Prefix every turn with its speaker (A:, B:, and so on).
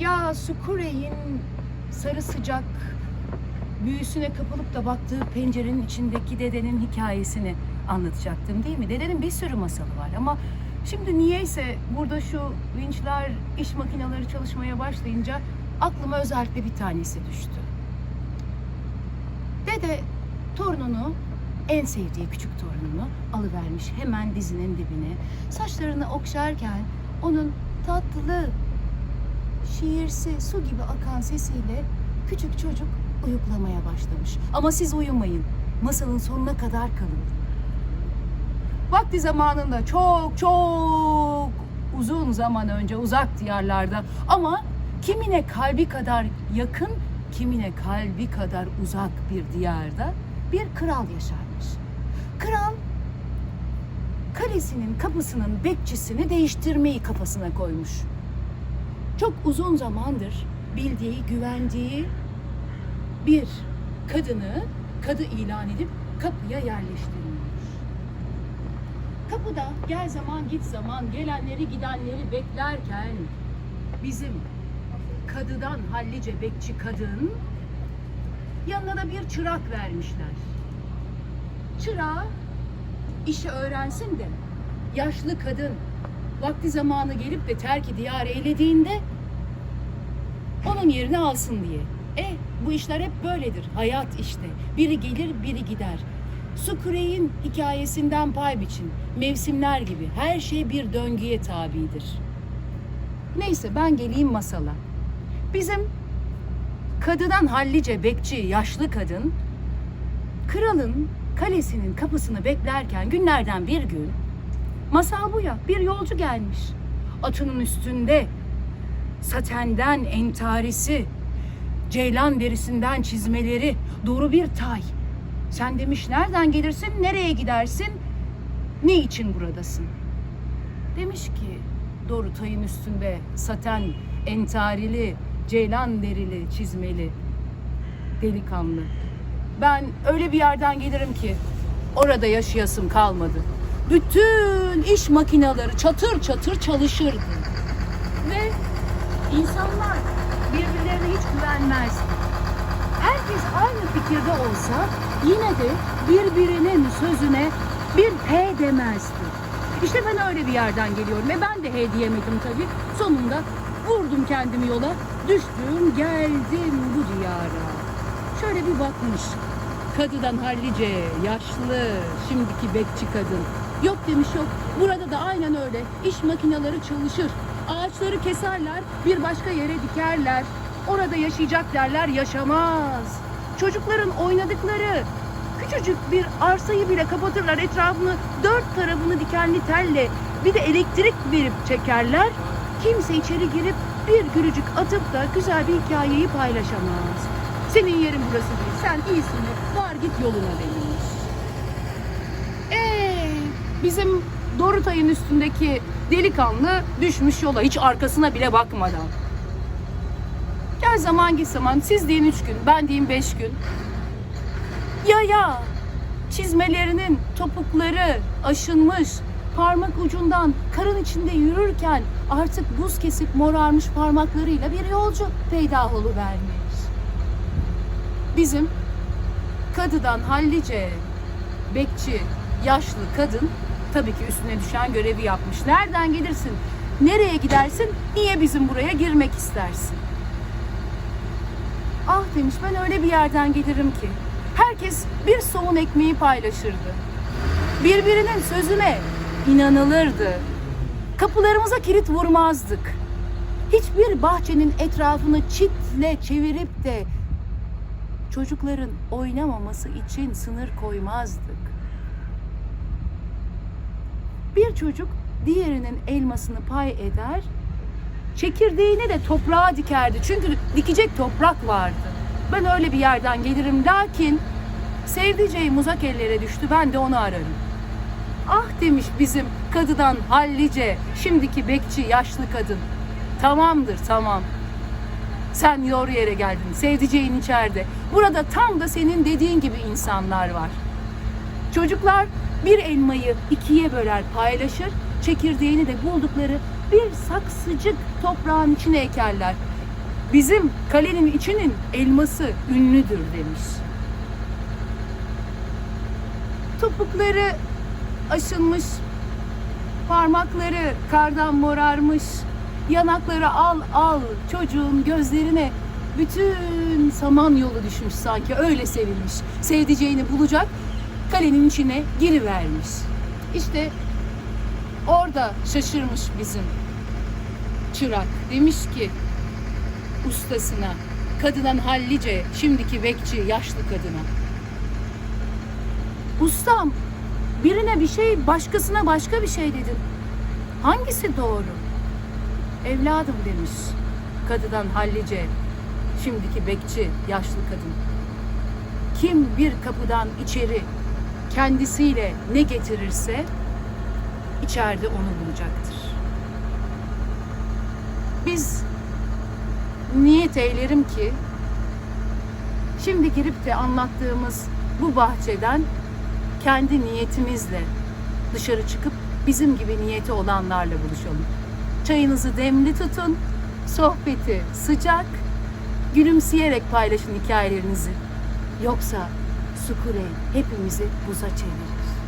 A: Ya Sukure'in sarı sıcak büyüsüne kapılıp da baktığı pencerenin içindeki dedenin hikayesini anlatacaktım değil mi? Dedenin bir sürü masalı var ama şimdi niyeyse burada şu vinçler, iş makineleri çalışmaya başlayınca aklıma özellikle bir tanesi düştü. Dede torununu en sevdiği küçük torununu alıvermiş hemen dizinin dibine. Saçlarını okşarken onun tatlı, şiirsi, su gibi akan sesiyle küçük çocuk uyuklamaya başlamış. Ama siz uyumayın. Masalın sonuna kadar kalın. Vakti zamanında çok çok uzun zaman önce uzak diyarlarda ama kimine kalbi kadar yakın, kimine kalbi kadar uzak bir diyarda bir kral yaşarmış. Kral kalesinin kapısının bekçisini değiştirmeyi kafasına koymuş. Çok uzun zamandır bildiği, güvendiği bir kadını kadı ilan edip kapıya yerleştirmiş. Kapıda gel zaman git zaman gelenleri gidenleri beklerken bizim kadıdan hallice bekçi kadın yanına da bir çırak vermişler. Çırağı işi öğrensin de yaşlı kadın vakti zamanı gelip de terki diyar eylediğinde onun yerini alsın diye. E bu işler hep böyledir. Hayat işte. Biri gelir biri gider. Sukure'in hikayesinden pay biçin. Mevsimler gibi. Her şey bir döngüye tabidir. Neyse ben geleyim masala. Bizim kadıdan hallice bekçi yaşlı kadın kralın kalesinin kapısını beklerken günlerden bir gün masal bu ya bir yolcu gelmiş. Atının üstünde satenden entarisi, ceylan derisinden çizmeleri, doğru bir tay. Sen demiş nereden gelirsin, nereye gidersin, ne için buradasın? Demiş ki doğru tayın üstünde saten entarili, ceylan derili, çizmeli delikanlı. Ben öyle bir yerden gelirim ki orada yaşayasım kalmadı. Bütün iş makineleri çatır çatır çalışırdı. Ve insanlar birbirlerine hiç güvenmezdi. Herkes aynı fikirde olsa yine de birbirinin sözüne bir he demezdi. İşte ben öyle bir yerden geliyorum ve ben de he diyemedim tabii. Sonunda vurdum kendimi yola, düştüm geldim bu diyara. Şöyle bir bakmış. Kadıdan hallice, yaşlı, şimdiki bekçi kadın. Yok demiş yok. Burada da aynen öyle. İş makineleri çalışır. Ağaçları keserler, bir başka yere dikerler. Orada yaşayacak derler, yaşamaz. Çocukların oynadıkları küçücük bir arsayı bile kapatırlar etrafını dört tarafını dikenli telle bir de elektrik verip çekerler. Kimse içeri girip bir gülücük atıp da güzel bir hikayeyi paylaşamaz. Senin yerin burası değil. Sen iyisin. Var git yoluna denilmiş. Bizim Dorutay'ın üstündeki delikanlı düşmüş yola hiç arkasına bile bakmadan. Gel zaman git zaman siz deyin üç gün ben diyeyim beş gün. Ya ya çizmelerinin topukları aşınmış parmak ucundan karın içinde yürürken artık buz kesip morarmış parmaklarıyla bir yolcu peydah vermiş. Bizim kadıdan hallice bekçi yaşlı kadın tabii ki üstüne düşen görevi yapmış. Nereden gelirsin? Nereye gidersin? Niye bizim buraya girmek istersin? Ah demiş ben öyle bir yerden gelirim ki. Herkes bir somun ekmeği paylaşırdı. Birbirinin sözüne inanılırdı. Kapılarımıza kilit vurmazdık. Hiçbir bahçenin etrafını çitle çevirip de çocukların oynamaması için sınır koymazdık. Bir çocuk diğerinin elmasını pay eder, çekirdeğini de toprağa dikerdi. Çünkü dikecek toprak vardı. Ben öyle bir yerden gelirim lakin sevdiceğim uzak ellere düştü ben de onu ararım. Ah demiş bizim kadıdan hallice, şimdiki bekçi yaşlı kadın. Tamamdır tamam. Sen doğru yere geldin. Sevdiceğin içeride. Burada tam da senin dediğin gibi insanlar var. Çocuklar bir elmayı ikiye böler paylaşır. Çekirdeğini de buldukları bir saksıcık toprağın içine ekerler. Bizim kalenin içinin elması ünlüdür demiş. Topukları aşınmış, parmakları kardan morarmış, yanakları al al çocuğun gözlerine bütün samanyolu düşmüş sanki öyle sevilmiş. Sevdiceğini bulacak kalenin içine girivermiş. İşte orada şaşırmış bizim çırak. Demiş ki ustasına, kadından hallice, şimdiki bekçi, yaşlı kadına. Ustam, birine bir şey, başkasına başka bir şey dedin. Hangisi doğru? Evladım demiş. Kadıdan hallice, şimdiki bekçi, yaşlı kadın. Kim bir kapıdan içeri kendisiyle ne getirirse içeride onu bulacaktır. Biz niyet eylerim ki şimdi girip de anlattığımız bu bahçeden kendi niyetimizle dışarı çıkıp bizim gibi niyeti olanlarla buluşalım. Çayınızı demli tutun, sohbeti sıcak, gülümseyerek paylaşın hikayelerinizi. Yoksa Sukure hepimizi buza çevirir.